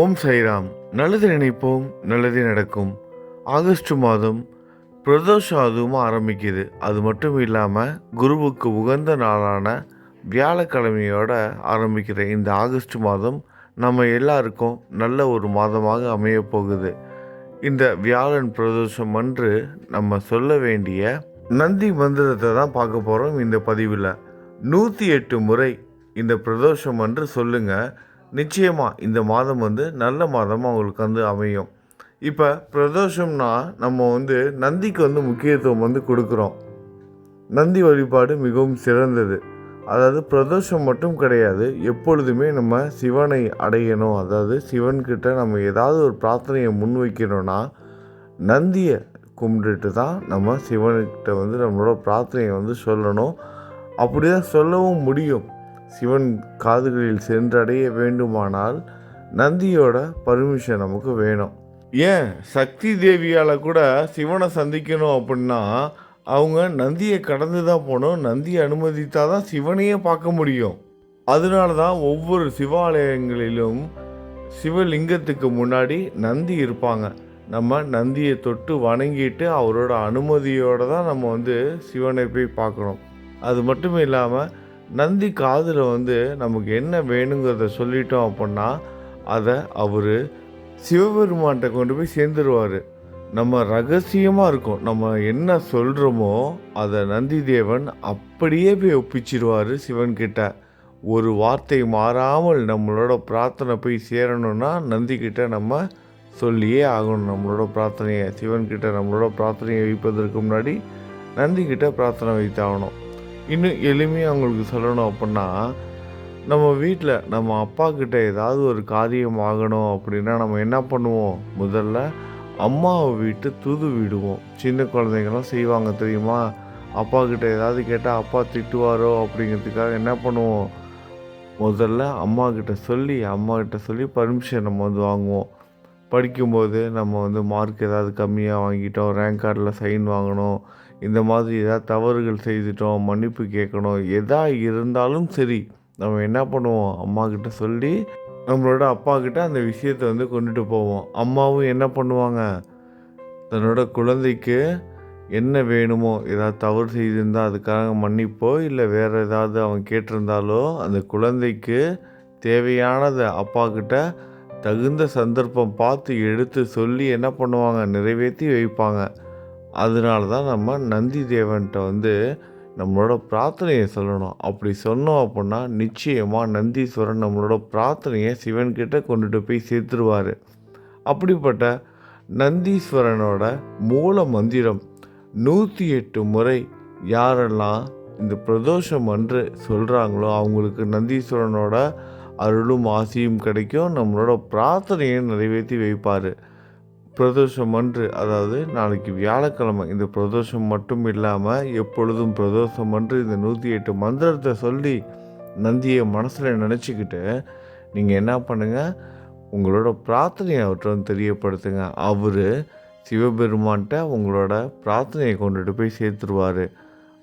ஓம் சைராம். நல்லது நினைப்போம் நல்லது நடக்கும். ஆகஸ்ட் மாதம் பிரதோஷம் அதுவும் ஆரம்பிக்குது. அது மட்டும் இல்லாமல் குருவுக்கு உகந்த நாளான வியாழக்கிழமையோட ஆரம்பிக்கிற இந்த ஆகஸ்ட் மாதம் நம்ம எல்லாருக்கும் நல்ல ஒரு மாதமாக அமையப்போகுது இந்த வியாழன் பிரதோஷம் அன்று நம்ம சொல்ல வேண்டிய நந்தி மந்திரத்தை தான் பார்க்க போகிறோம் இந்த பதிவில். நூற்றி எட்டு முறை இந்த பிரதோஷம் அன்று சொல்லுங்கள் நிச்சயமாக இந்த மாதம் வந்து நல்ல மாதமாக உங்களுக்கு வந்து அமையும். இப்போ பிரதோஷம்னா நம்ம வந்து நந்திக்கு வந்து முக்கியத்துவம் வந்து கொடுக்குறோம். நந்தி வழிபாடு மிகவும் சிறந்தது. அதாவது பிரதோஷம் மட்டும் கிடையாது எப்பொழுதுமே நம்ம சிவனை அடையணும். அதாவது சிவன்கிட்ட நம்ம ஏதாவது ஒரு பிரார்த்தனையை முன்வைக்கணும்னா நந்தியை கும்பிட்டுட்டு தான் நம்ம சிவன்கிட்ட வந்து நம்மளோட பிரார்த்தனையை வந்து சொல்லணும். அப்படி தான் சொல்லவும் முடியும். சிவன் காதுகளில் சென்றடைய வேண்டுமானால் நந்தியோட பர்மிஷன் நமக்கு வேணும். ஏன்? சக்தி தேவியால் கூட சிவனை சந்திக்கணும் அப்படின்னா அவங்க நந்தியை கடந்து தான் போகணும். நந்தியை அனுமதித்தால் தான் சிவனையே பார்க்க முடியும். அதனால தான் ஒவ்வொரு சிவாலயங்களிலும் சிவலிங்கத்துக்கு முன்னாடி நந்தி இருப்பாங்க. நம்ம நந்தியை தொட்டு வணங்கிட்டு அவரோட அனுமதியோடு தான் நம்ம வந்து சிவனை போய் பார்க்கணும். அது மட்டும் இல்லாமல் நந்தி காதில் வந்து நமக்கு என்ன வேணுங்கிறத சொல்லிட்டோம் அப்படின்னா அதை அவர் சிவபெருமான்கிட்ட கொண்டு போய் சேர்ந்துருவார். நம்ம ரகசியமாக இருக்கும். நம்ம என்ன சொல்கிறோமோ அதை நந்தி தேவன் அப்படியே போய் ஒப்பிச்சிருவார் சிவன்கிட்ட. ஒரு வார்த்தை மாறாமல் நம்மளோட பிரார்த்தனை போய் சேரணும்னா நந்திக்கிட்ட நம்ம சொல்லியே ஆகணும். நம்மளோட பிரார்த்தனையை சிவன்கிட்ட நம்மளோட பிரார்த்தனையை வைப்பதற்கு முன்னாடி நந்திக்கிட்ட பிரார்த்தனை வைத்தாகணும். இன்னும் எளிமையாக அவங்களுக்கு சொல்லணும் அப்படின்னா நம்ம வீட்டில் நம்ம அப்பா கிட்ட ஏதாவது ஒரு காரியம் ஆகணும் அப்படின்னா நம்ம என்ன பண்ணுவோம்? முதல்ல அம்மாவை விட்டு தூது விடுவோம். சின்ன குழந்தைங்களாம் செய்வாங்க தெரியுமா? அப்பா கிட்ட ஏதாவது கேட்டால் அப்பா திட்டுவாரோ? அப்படிங்கிறதுக்காக என்ன பண்ணுவோம்? முதல்ல அம்மா கிட்ட சொல்லி அம்மா கிட்ட சொல்லி பர்மிஷன் நம்ம வந்து வாங்குவோம். படிக்கும்போது நம்ம வந்து மார்க் ஏதாவது கம்மியாக வாங்கிட்டோம் ரேங்க் கார்டில் சைன் வாங்கணும். இந்த மாதிரி ஏதாவது தவறுகள் செய்துட்டோம் மன்னிப்பு கேட்கணும் எதா இருந்தாலும் சரி நம்ம என்ன பண்ணுவோம்? அம்மா கிட்ட சொல்லி நம்மளோட அப்பா கிட்ட அந்த விஷயத்தை வந்து கொண்டுட்டு போவோம். அம்மாவும் என்ன பண்ணுவாங்க? தன்னோட குழந்தைக்கு என்ன வேணுமோ ஏதாவது தவறு செய்திருந்தால் அதுக்காக மன்னிப்போ இல்லை வேறு ஏதாவது அவன் கேட்டிருந்தாலோ அந்த குழந்தைக்கு தேவையானதை அப்பா கிட்ட தகுந்த சந்தர்ப்பம் பார்த்து எடுத்து சொல்லி என்ன பண்ணுவாங்க? நிறைவேற்றி வைப்பாங்க. அதனால தான் நம்ம நந்தி தேவன்கிட்ட வந்து நம்மளோட பிரார்த்தனையை சொல்லணும். அப்படி சொன்னோம் அப்படின்னா நிச்சயமாக நந்தீஸ்வரன் நம்மளோட பிரார்த்தனையை சிவன்கிட்ட கொண்டுட்டு போய் சேர்த்துருவார். அப்படிப்பட்ட நந்தீஸ்வரனோட மூல மந்திரம் நூற்றி எட்டு முறை யாரெல்லாம் இந்த பிரதோஷம் அன்று சொல்கிறாங்களோ அவங்களுக்கு நந்தீஸ்வரனோட அருளும் ஆசையும் கிடைக்கும். நம்மளோட பிரார்த்தனையை நிறைவேற்றி வைப்பார். பிரதோஷம் அன்று அதாவது நாளைக்கு வியாழக்கிழமை இந்த பிரதோஷம் மட்டும் இல்லாமல் எப்பொழுதும் பிரதோஷம் அன்று இந்த நூற்றி எட்டு மந்திரத்தை சொல்லி நந்தியை மனசில் நினச்சிக்கிட்டு நீங்கள் என்ன பண்ணுங்கள் உங்களோட பிரார்த்தனையை அவர்கிட்ட வந்து தெரியப்படுத்துங்க. அவர் சிவபெருமான்கிட்ட உங்களோட பிரார்த்தனையை கொண்டுட்டு போய் சேர்த்துருவார்.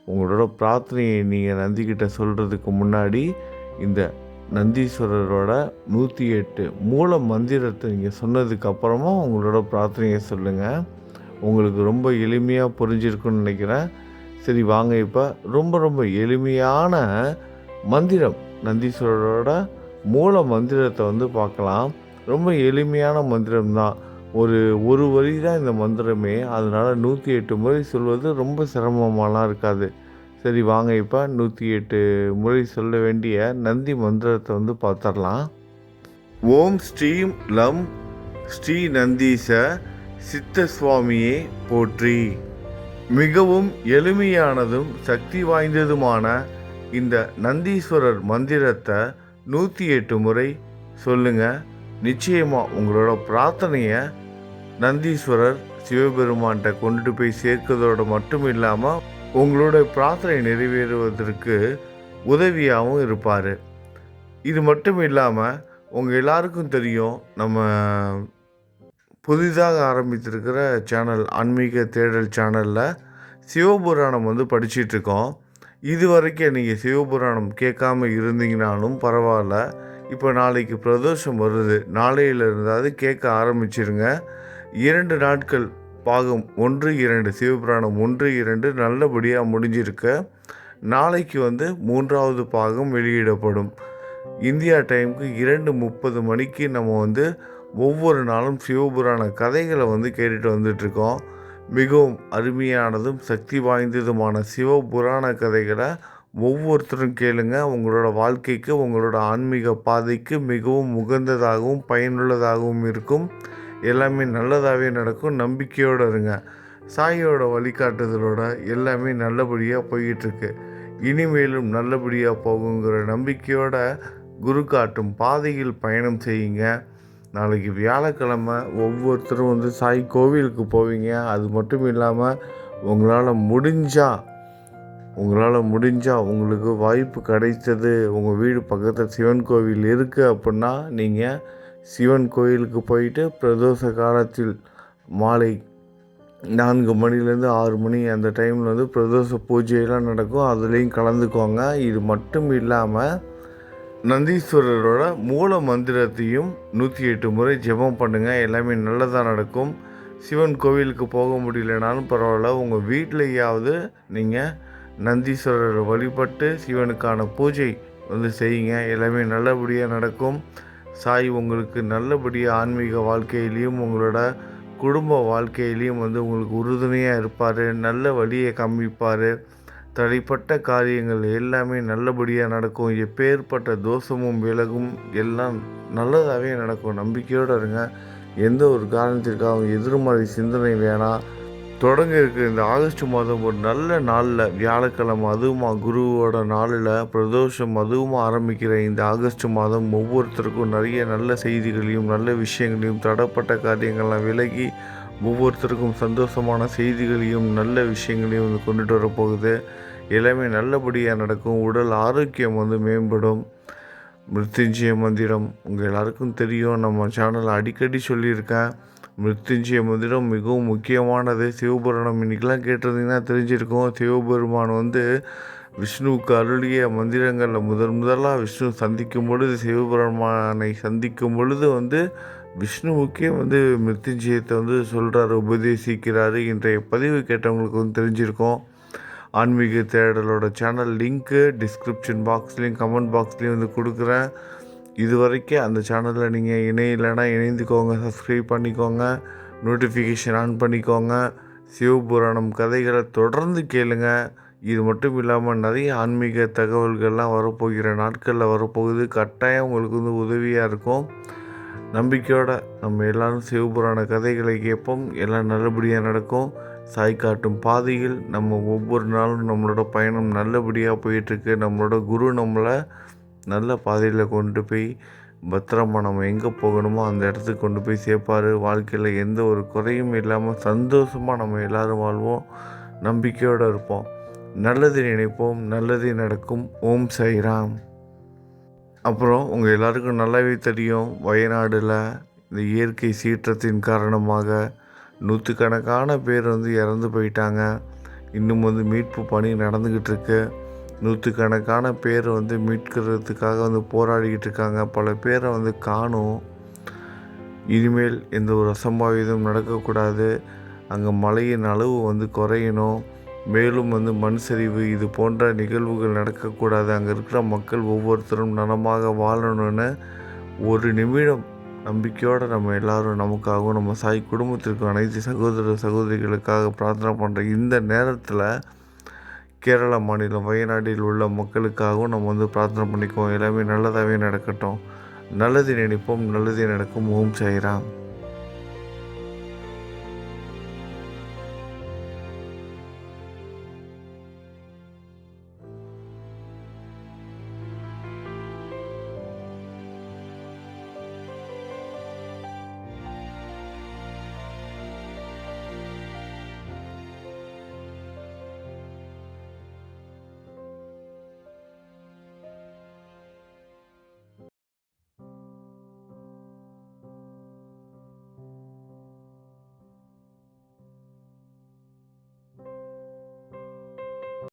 உங்களோட பிரார்த்தனையை நீங்கள் நந்திக்கிட்ட சொல்கிறதுக்கு முன்னாடி இந்த நந்தீஸ்வரரோட நூற்றி எட்டு மூல மந்திரத்தை நீங்கள் சொன்னதுக்கு அப்புறமா உங்களோட பிரார்த்தனையை சொல்லுங்கள் உங்களுக்கு ரொம்ப எளிமையாக புரிஞ்சிருக்குன்னு நினைக்கிறேன். சரி வாங்க இப்போ. ரொம்ப ரொம்ப எளிமையான மந்திரம். நந்தீஸ்வரரோட மூல மந்திரத்தை வந்து பார்க்கலாம். ரொம்ப எளிமையான மந்திரம் தான் ஒரு ஒரு வரி தான் இந்த மந்திரமே. அதனால் நூற்றி எட்டு முறை சொல்வது ரொம்ப சிரமமாலாம் இருக்காது. சரி வாங்க. இப்போ நூற்றி எட்டு முறை சொல்ல வேண்டிய நந்தி மந்திரத்தை வந்து பார்த்துடலாம் ஓம் ஸ்ரீம் லம் ஸ்ரீ நந்தீச சித்த சுவாமியே போற்றி. மிகவும் எளிமையானதும் சக்தி வாய்ந்ததுமான இந்த நந்தீஸ்வரர் மந்திரத்தை நூற்றி எட்டு முறை சொல்லுங்கள் நிச்சயமாக உங்களோட பிரார்த்தனையை நந்தீஸ்வரர் சிவபெருமான்கிட்ட கொண்டுட்டு போய் சேர்க்கிறதோட மட்டும் இல்லாமல் உங்களோட பிரார்த்தனை நிறைவேறுவதற்கு உதவியாகவும் இருப்பார். இது மட்டும் இல்லாமல் உங்கள் எல்லாருக்கும் தெரியும் நம்ம புதிதாக ஆரம்பித்திருக்கிற சேனல் ஆன்மீக தேடல் சேனலில் சிவபுராணம் வந்து படிச்சிட்ருக்கோம். இது வரைக்கும் நீங்கள் சிவபுராணம் கேட்காம இருந்தீங்கனாலும் பரவாயில்ல இப்போ நாளைக்கு பிரதோஷம் வருது. நாளையிலிருந்தாவது கேட்க ஆரம்பிச்சிருங்க. இரண்டு நாட்கள் பாகம் ஒன்று இரண்டு சிவபுராணம் ஒன்று இரண்டு நல்லபடியாக முடிஞ்சிருக்க நாளைக்கு வந்து மூன்றாவது பாகம் வெளியிடப்படும். இந்தியா டைமுக்கு இரண்டு முப்பது மணிக்கு நம்ம வந்து ஒவ்வொரு நாளும் சிவபுராண கதைகளை வந்து கேட்டுட்டு வந்துட்ருக்கோம். மிகவும் அருமையானதும் சக்தி வாய்ந்ததுமான சிவபுராண கதைகளை ஒவ்வொருத்தரும் கேளுங்க. உங்களோட வாழ்க்கைக்கு உங்களோட ஆன்மீக பாதைக்கு மிகவும் உகந்ததாகவும் பயனுள்ளதாகவும் இருக்கும். எல்லாமே நல்லதாகவே நடக்கும். நம்பிக்கையோடு இருங்க. சாயோட வழிகாட்டுதலோட எல்லாமே நல்லபடியாக போய்கிட்டுருக்கு இனிமேலும் நல்லபடியாக போகுங்கிற நம்பிக்கையோட குரு காட்டும் பாதையில் பயணம் செய்யுங்க. நாளைக்கு வியாழக்கிழமை ஒவ்வொருத்தரும் வந்து சாய் கோவிலுக்கு போவீங்க. அது மட்டும் இல்லாமல் உங்களால் முடிஞ்சால் உங்களால் முடிஞ்சால் உங்களுக்கு வாய்ப்பு கிடைத்தது. உங்கள் வீடு பக்கத்தில் சிவன் கோவில் இருக்குது அப்படின்னா நீங்கள் சிவன் கோயிலுக்கு போயிட்டு பிரதோஷ காலத்தில் மாலை நான்கு மணிலேருந்து ஆறு மணி அந்த டைமில் வந்து பிரதோஷ பூஜையெல்லாம் நடக்கும். அதுலேயும் கலந்துக்கோங்க. இது மட்டும் இல்லாமல் நந்தீஸ்வரரோட மூல மந்திரத்தையும் நூற்றி எட்டு முறை ஜெபம் பண்ணுங்கள் எல்லாமே நல்லதாக நடக்கும். சிவன் கோவிலுக்கு போக முடியலனாலும் பரவாயில்ல. உங்கள் வீட்டிலையாவது நீங்கள் நந்தீஸ்வரரை வழிபட்டு சிவனுக்கான பூஜை வந்து செய்யுங்க. எல்லாமே நல்லபடியாக நடக்கும். சாய் உங்களுக்கு நல்லபடியாக ஆன்மீக வாழ்க்கையிலையும் உங்களோட குடும்ப வாழ்க்கையிலையும் வந்து உங்களுக்கு உறுதுணையாக இருப்பார் நல்ல வழியை காமிப்பார். தடைப்பட்ட காரியங்கள் எல்லாமே நல்லபடியாக நடக்கும். எப்பேற்பட்ட தோஷமும் விலகும் எல்லாம் நல்லதாகவே நடக்கும். நம்பிக்கையோடு இருங்க. எந்த ஒரு காரணத்திற்காகவும் எதிர்மறை சிந்தனை வேணாம். தொடங்க இருக்கிற இந்த ஆகஸ்ட் மாதம் ஒரு நல்ல நாளில் வியாழக்கிழமை அதுவுமா குருவோட நாளில் பிரதோஷம் அதுவும் ஆரம்பிக்கிற இந்த ஆகஸ்ட் மாதம் ஒவ்வொருத்தருக்கும் நிறைய நல்ல செய்திகளையும் நல்ல விஷயங்களையும் தடப்பட்ட காரியங்கள்லாம் விலகி ஒவ்வொருத்தருக்கும் சந்தோஷமான செய்திகளையும் நல்ல விஷயங்களையும் வந்து கொண்டுட்டு வரப்போகுது எல்லாமே நல்லபடியாக நடக்கும். உடல் ஆரோக்கியம் வந்து மேம்படும். மிருத்யுஞ்சய மந்திரம் உங்கள் எல்லாருக்கும் தெரியும். நம்ம சேனலில் அடிக்கடி சொல்லியிருக்கேன். மிருத்துஞ்சய மந்திரம் மிகவும் முக்கியமானது. சிவபுராணம் இன்றைக்கெலாம் கேட்டிருந்தீங்கன்னா தெரிஞ்சிருக்கும். சிவபெருமான் வந்து விஷ்ணுவுக்கு அருளிய மந்திரங்களில் முதன் முதலாக விஷ்ணு சந்திக்கும் பொழுது சிவபெருமானை சந்திக்கும் பொழுது வந்து விஷ்ணுவுக்கே வந்து மிருத்துஞ்சயத்தை வந்து சொல்கிறாரு உபதேசிக்கிறாரு. இன்றைய பதிவு கேட்டவங்களுக்கு வந்து தெரிஞ்சிருக்கோம். ஆன்மீக தேடலோட சேனல் லிங்க்கு டிஸ்கிரிப்ஷன் பாக்ஸ்லேயும் கமெண்ட் பாக்ஸ்லேயும் வந்து கொடுக்குறேன். இது வரைக்கும் அந்த சேனலில் நீங்கள் இணையில்லைன்னா இணைந்துக்கோங்க சப்ஸ்கிரைப் பண்ணிக்கோங்க நோட்டிஃபிகேஷன் ஆன் பண்ணிக்கோங்க. சிவபுராணம் கதைகளை தொடர்ந்து கேளுங்க. இது மட்டும் இல்லாமல் நிறைய ஆன்மீக தகவல்கள்லாம் வரப்போகிற நாட்களில் வரப்போகுது. கட்டாயம் உங்களுக்கு வந்து உதவியாக இருக்கும். நம்பிக்கையோடு நம்ம எல்லோரும் சிவபுராண கதைகளை கேட்போம். எல்லாம் நல்லபடியாக நடக்கும். சாய் காட்டும் பாதையில் நம்ம ஒவ்வொரு நாளும் நம்மளோட பயணம் நல்லபடியாக போயிட்டுருக்கு. நம்மளோட குரு நம்மளை நல்ல பாதையில் கொண்டு போய் பத்திரமா நம்ம எங்கே போகணுமோ அந்த இடத்துக்கு கொண்டு போய் சேர்ப்பார். வாழ்க்கையில் எந்த ஒரு குறையும் இல்லாமல் சந்தோஷமாக நம்ம எல்லோரும் வாழ்வோம். நம்பிக்கையோடு இருப்போம். நல்லது நினைப்போம். நல்லது நடக்கும். ஓம் சைராம். அப்புறம் உங்கள் எல்லாருக்கும் நல்லாவே தெரியும். வயநாடில் இந்த இயற்கை சீற்றத்தின் காரணமாக நூற்றுக்கணக்கான பேர் வந்து இறந்து போயிட்டாங்க. இன்னும் வந்து மீட்பு பணி நடந்துக்கிட்டு இருக்குது நூற்றுக்கணக்கான பேர் வந்து மீட்கிறதுக்காக வந்து போராடிக்கிட்டு இருக்காங்க. பல பேரை வந்து காணும். இனிமேல் எந்த ஒரு அசம்பாவிதம் நடக்கக்கூடாது. அங்கே மழையின் அளவு வந்து குறையணும். மேலும் வந்து மண் சரிவு இது போன்ற நிகழ்வுகள் நடக்கக்கூடாது. அங்கே இருக்கிற மக்கள் ஒவ்வொருத்தரும் நலமாக வாழணும்னு ஒரு நிமிடம் நம்பிக்கையோடு நம்ம எல்லோரும் நமக்காகவும் நம்ம சாய் குடும்பத்திற்கும் அனைத்து சகோதர சகோதரிகளுக்காக பிரார்த்தனை பண்ணுற இந்த நேரத்தில் கேரள மாநிலம் வயநாட்டில் உள்ள மக்களுக்காகவும் நம்ம வந்து பிரார்த்தனை பண்ணிக்குவோம். எல்லாமே நல்லதாகவே நடக்கட்டும். நல்லது நினைப்போம் நல்லதே நடக்கும். ஓம் சாய்ராம்.